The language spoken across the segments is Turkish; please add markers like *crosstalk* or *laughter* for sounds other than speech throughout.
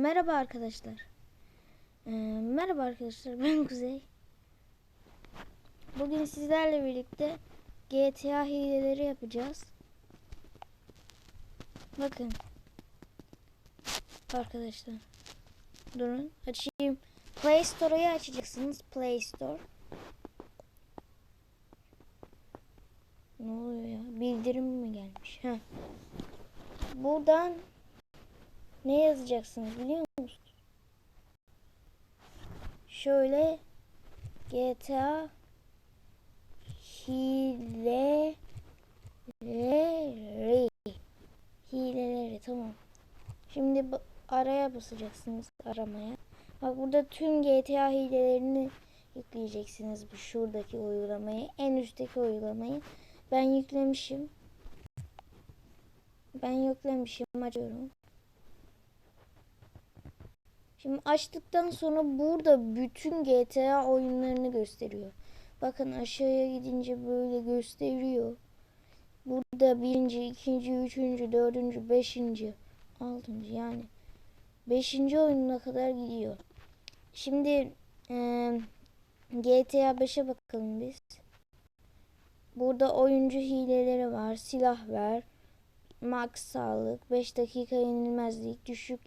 merhaba arkadaşlar. Ee, merhaba arkadaşlar ben *laughs* Kuzey. Bugün sizlerle birlikte GTA hileleri yapacağız. Bakın. Arkadaşlar. Durun açayım. Play Store'u açacaksınız. Play Store. Ne oluyor ya? Bildirim mi gelmiş? Heh. Buradan ne yazacaksınız biliyor musunuz? Şöyle GTA hileleri hileleri tamam. Şimdi araya basacaksınız aramaya. Bak burada tüm GTA hilelerini yükleyeceksiniz bu şuradaki uygulamayı, en üstteki uygulamayı. Ben yüklemişim. Ben yüklemişim açıyorum. Şimdi açtıktan sonra burada bütün GTA oyunlarını gösteriyor. Bakın aşağıya gidince böyle gösteriyor. Burada birinci, ikinci, üçüncü, dördüncü, beşinci, altıncı yani beşinci oyununa kadar gidiyor. Şimdi eee, GTA 5'e bakalım biz. Burada oyuncu hileleri var. Silah ver. Max sağlık. 5 dakika yenilmezlik. Düşük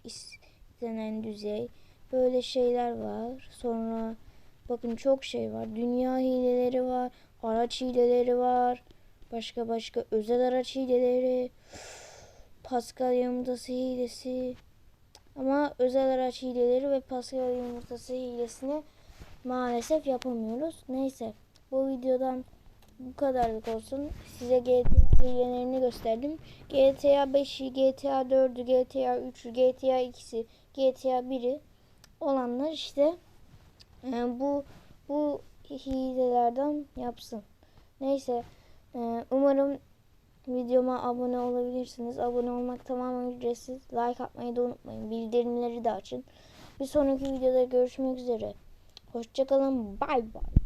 istenen düzey. Böyle şeyler var. Sonra bakın çok şey var. Dünya hileleri var. Araç hileleri var. Başka başka özel araç hileleri. Pascal yumurtası hilesi. Ama özel araç hileleri ve Pascal yumurtası hilesini maalesef yapamıyoruz. Neyse bu videodan bu kadarlık olsun. Size GTA hilelerini gösterdim. GTA 5'i, GTA 4'ü, GTA 3'ü, GTA 2'si, GTA 1'i olanlar işte e, bu bu hilelerden yapsın. Neyse e, umarım videoma abone olabilirsiniz. Abone olmak tamamen ücretsiz. Like atmayı da unutmayın. Bildirimleri de açın. Bir sonraki videoda görüşmek üzere. Hoşçakalın. Bay bay.